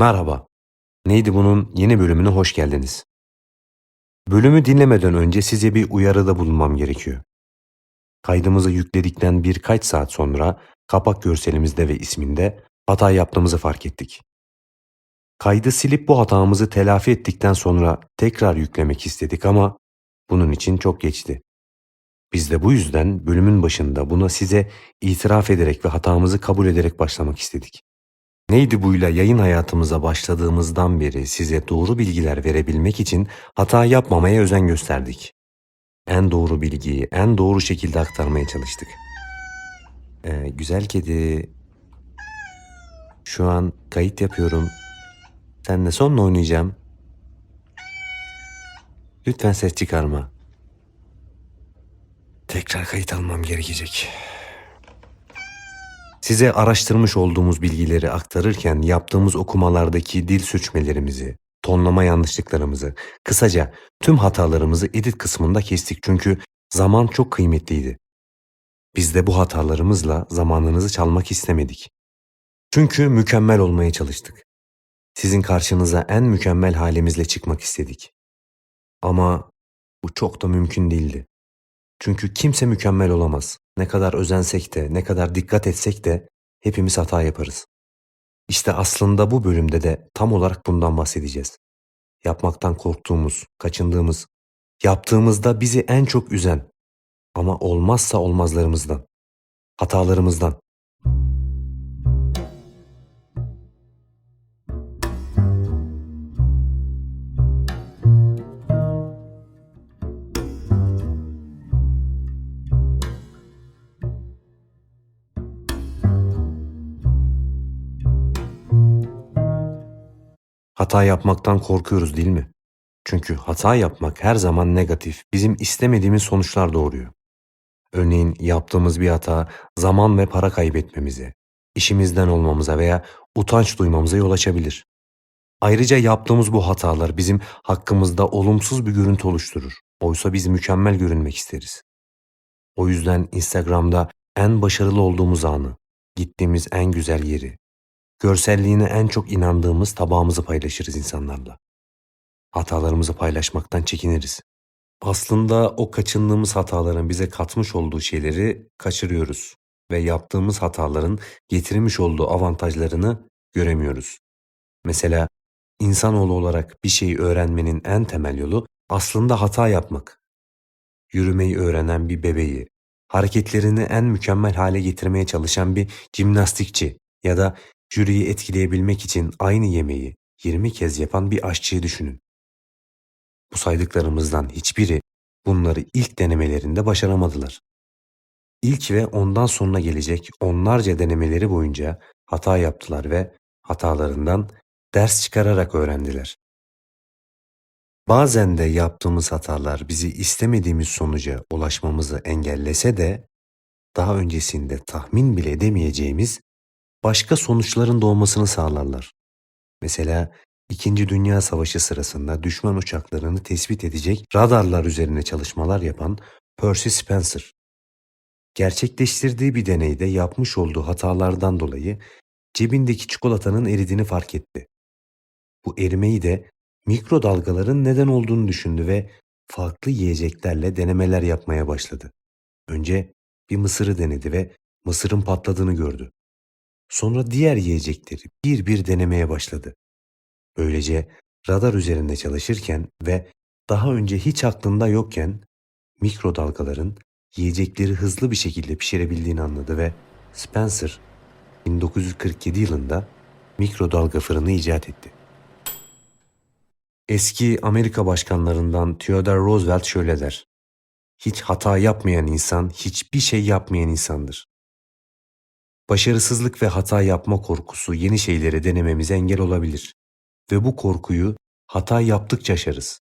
Merhaba. Neydi bunun yeni bölümüne hoş geldiniz. Bölümü dinlemeden önce size bir uyarıda bulunmam gerekiyor. Kaydımızı yükledikten birkaç saat sonra kapak görselimizde ve isminde hata yaptığımızı fark ettik. Kaydı silip bu hatamızı telafi ettikten sonra tekrar yüklemek istedik ama bunun için çok geçti. Biz de bu yüzden bölümün başında buna size itiraf ederek ve hatamızı kabul ederek başlamak istedik. Neydi buyla yayın hayatımıza başladığımızdan beri size doğru bilgiler verebilmek için hata yapmamaya özen gösterdik. En doğru bilgiyi en doğru şekilde aktarmaya çalıştık. Ee, güzel kedi. Şu an kayıt yapıyorum. Seninle sonra oynayacağım. Lütfen ses çıkarma. Tekrar kayıt almam gerekecek. Size araştırmış olduğumuz bilgileri aktarırken yaptığımız okumalardaki dil sürçmelerimizi, tonlama yanlışlıklarımızı, kısaca tüm hatalarımızı edit kısmında kestik çünkü zaman çok kıymetliydi. Biz de bu hatalarımızla zamanınızı çalmak istemedik. Çünkü mükemmel olmaya çalıştık. Sizin karşınıza en mükemmel halimizle çıkmak istedik. Ama bu çok da mümkün değildi. Çünkü kimse mükemmel olamaz. Ne kadar özensek de, ne kadar dikkat etsek de hepimiz hata yaparız. İşte aslında bu bölümde de tam olarak bundan bahsedeceğiz. Yapmaktan korktuğumuz, kaçındığımız, yaptığımızda bizi en çok üzen ama olmazsa olmazlarımızdan, hatalarımızdan. Hata yapmaktan korkuyoruz değil mi? Çünkü hata yapmak her zaman negatif, bizim istemediğimiz sonuçlar doğuruyor. Örneğin yaptığımız bir hata zaman ve para kaybetmemize, işimizden olmamıza veya utanç duymamıza yol açabilir. Ayrıca yaptığımız bu hatalar bizim hakkımızda olumsuz bir görüntü oluşturur. Oysa biz mükemmel görünmek isteriz. O yüzden Instagram'da en başarılı olduğumuz anı, gittiğimiz en güzel yeri, görselliğine en çok inandığımız tabağımızı paylaşırız insanlarla. Hatalarımızı paylaşmaktan çekiniriz. Aslında o kaçındığımız hataların bize katmış olduğu şeyleri kaçırıyoruz ve yaptığımız hataların getirmiş olduğu avantajlarını göremiyoruz. Mesela insanoğlu olarak bir şeyi öğrenmenin en temel yolu aslında hata yapmak. Yürümeyi öğrenen bir bebeği, hareketlerini en mükemmel hale getirmeye çalışan bir jimnastikçi ya da jüriyi etkileyebilmek için aynı yemeği 20 kez yapan bir aşçıyı düşünün. Bu saydıklarımızdan hiçbiri bunları ilk denemelerinde başaramadılar. İlk ve ondan sonra gelecek onlarca denemeleri boyunca hata yaptılar ve hatalarından ders çıkararak öğrendiler. Bazen de yaptığımız hatalar bizi istemediğimiz sonuca ulaşmamızı engellese de daha öncesinde tahmin bile edemeyeceğimiz başka sonuçların doğmasını sağlarlar. Mesela İkinci Dünya Savaşı sırasında düşman uçaklarını tespit edecek radarlar üzerine çalışmalar yapan Percy Spencer. Gerçekleştirdiği bir deneyde yapmış olduğu hatalardan dolayı cebindeki çikolatanın eridiğini fark etti. Bu erimeyi de mikrodalgaların neden olduğunu düşündü ve farklı yiyeceklerle denemeler yapmaya başladı. Önce bir mısırı denedi ve mısırın patladığını gördü. Sonra diğer yiyecekleri bir bir denemeye başladı. Böylece radar üzerinde çalışırken ve daha önce hiç aklında yokken mikrodalgaların yiyecekleri hızlı bir şekilde pişirebildiğini anladı ve Spencer 1947 yılında mikrodalga fırını icat etti. Eski Amerika başkanlarından Theodore Roosevelt şöyle der. Hiç hata yapmayan insan hiçbir şey yapmayan insandır. Başarısızlık ve hata yapma korkusu yeni şeyleri denememize engel olabilir. Ve bu korkuyu hata yaptıkça aşarız.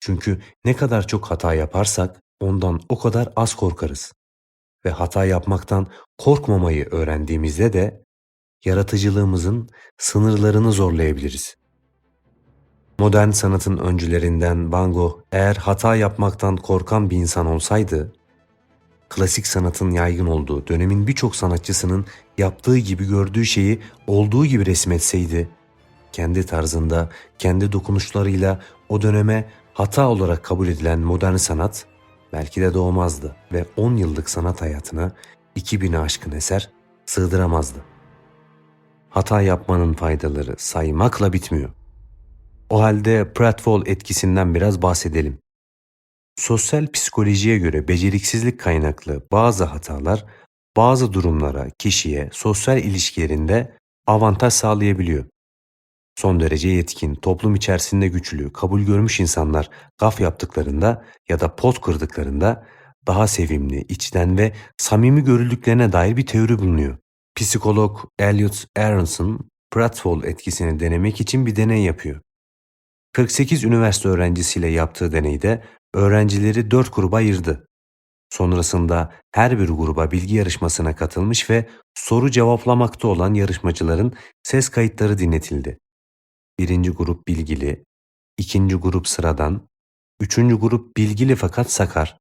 Çünkü ne kadar çok hata yaparsak ondan o kadar az korkarız. Ve hata yapmaktan korkmamayı öğrendiğimizde de yaratıcılığımızın sınırlarını zorlayabiliriz. Modern sanatın öncülerinden Van Gogh eğer hata yapmaktan korkan bir insan olsaydı, klasik sanatın yaygın olduğu dönemin birçok sanatçısının yaptığı gibi gördüğü şeyi olduğu gibi resmetseydi, kendi tarzında, kendi dokunuşlarıyla o döneme hata olarak kabul edilen modern sanat belki de doğmazdı ve 10 yıllık sanat hayatına 2000'e aşkın eser sığdıramazdı. Hata yapmanın faydaları saymakla bitmiyor. O halde Pratfall etkisinden biraz bahsedelim. Sosyal psikolojiye göre beceriksizlik kaynaklı bazı hatalar bazı durumlara, kişiye, sosyal ilişkilerinde avantaj sağlayabiliyor. Son derece yetkin, toplum içerisinde güçlü, kabul görmüş insanlar gaf yaptıklarında ya da pot kırdıklarında daha sevimli, içten ve samimi görüldüklerine dair bir teori bulunuyor. Psikolog Elliot Aronson, Pratfall etkisini denemek için bir deney yapıyor. 48 üniversite öğrencisiyle yaptığı deneyde öğrencileri 4 gruba ayırdı. Sonrasında her bir gruba bilgi yarışmasına katılmış ve soru cevaplamakta olan yarışmacıların ses kayıtları dinletildi. Birinci grup bilgili, ikinci grup sıradan, üçüncü grup bilgili fakat sakar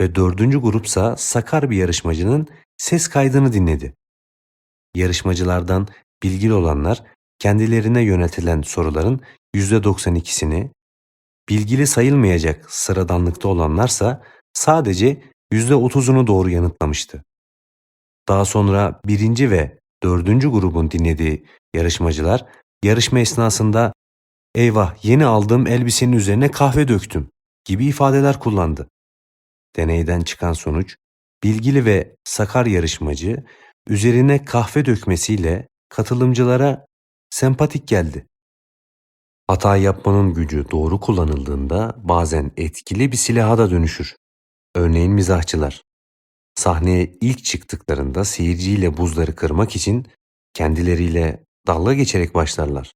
ve dördüncü grupsa sakar bir yarışmacının ses kaydını dinledi. Yarışmacılardan bilgili olanlar kendilerine yöneltilen soruların %92'sini, bilgili sayılmayacak sıradanlıkta olanlarsa sadece %30'unu doğru yanıtlamıştı. Daha sonra birinci ve dördüncü grubun dinlediği yarışmacılar yarışma esnasında eyvah yeni aldığım elbisenin üzerine kahve döktüm gibi ifadeler kullandı. Deneyden çıkan sonuç bilgili ve sakar yarışmacı üzerine kahve dökmesiyle katılımcılara sempatik geldi. Hata yapmanın gücü doğru kullanıldığında bazen etkili bir silaha da dönüşür. Örneğin mizahçılar. Sahneye ilk çıktıklarında seyirciyle buzları kırmak için kendileriyle dalga geçerek başlarlar.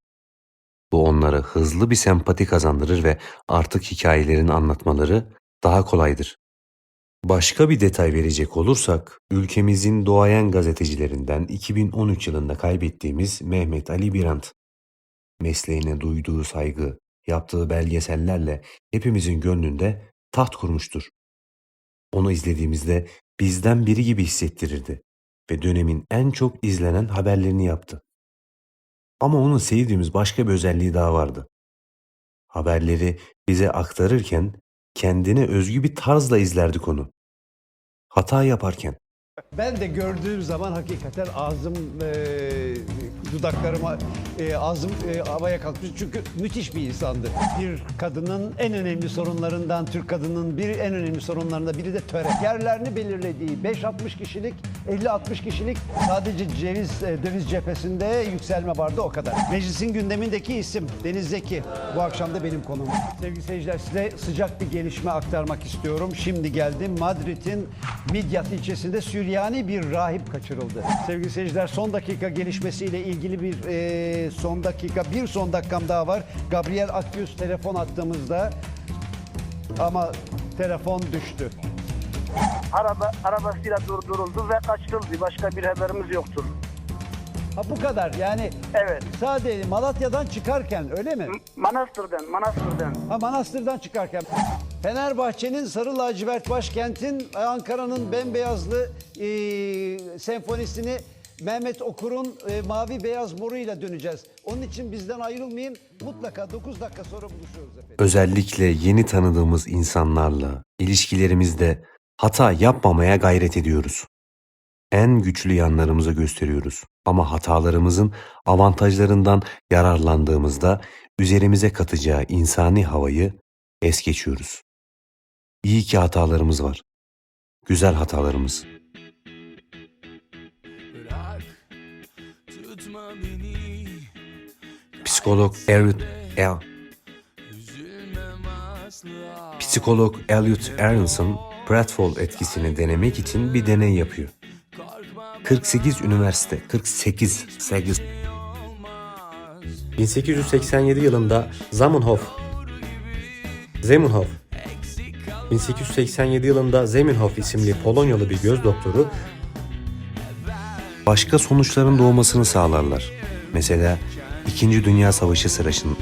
Bu onlara hızlı bir sempati kazandırır ve artık hikayelerini anlatmaları daha kolaydır. Başka bir detay verecek olursak, ülkemizin doğayan gazetecilerinden 2013 yılında kaybettiğimiz Mehmet Ali Birant. Mesleğine duyduğu saygı, yaptığı belgesellerle hepimizin gönlünde taht kurmuştur. Onu izlediğimizde bizden biri gibi hissettirirdi ve dönemin en çok izlenen haberlerini yaptı. Ama onun sevdiğimiz başka bir özelliği daha vardı. Haberleri bize aktarırken kendine özgü bir tarzla izlerdik onu. Hata yaparken. Ben de gördüğüm zaman hakikaten ağzım, e, dudaklarıma, e, ağzım e, havaya kalkmış. Çünkü müthiş bir insandı. Bir kadının en önemli sorunlarından, Türk kadının bir en önemli sorunlarından biri de töre. Yerlerini belirlediği 5-60 kişilik, 50-60 kişilik sadece ceviz, e, döviz cephesinde yükselme vardı o kadar. Meclisin gündemindeki isim Deniz Zeki. Bu akşam da benim konuğum. Sevgili seyirciler size sıcak bir gelişme aktarmak istiyorum. Şimdi geldim Madrid'in Midyat ilçesinde Süryani bir rahip kaçırıldı. Sevgili seyirciler son dakika gelişmesiyle ilgili bir e, son dakika, bir son dakikam daha var. Gabriel Akyüz telefon attığımızda ama telefon düştü. Araba arabasıyla durduruldu ve kaçırıldı. Başka bir haberimiz yoktur. Ha bu kadar yani Evet. sadece Malatya'dan çıkarken öyle mi? Manastır'dan, Manastır'dan. Ha Manastır'dan çıkarken. Fenerbahçe'nin sarı lacivert başkentin Ankara'nın bembeyazlı e, senfonisini Mehmet Okur'un e, mavi beyaz moruyla döneceğiz. Onun için bizden ayrılmayın. Mutlaka 9 dakika sonra buluşuyoruz efendim. Özellikle yeni tanıdığımız insanlarla ilişkilerimizde hata yapmamaya gayret ediyoruz. En güçlü yanlarımızı gösteriyoruz ama hatalarımızın avantajlarından yararlandığımızda üzerimize katacağı insani havayı es geçiyoruz. İyi ki hatalarımız var. Güzel hatalarımız. Bırak tutma beni Psikolog Elliot asla Psikolog Elliot Aronson, Pratfall etkisini denemek için bir deney yapıyor. 48 üniversite, 48, 8. 1887 yılında Zamenhof Zamenhof 1887 yılında Zamenhof isimli Polonyalı bir göz doktoru başka sonuçların doğmasını sağlarlar. Mesela İkinci Dünya Savaşı sırasında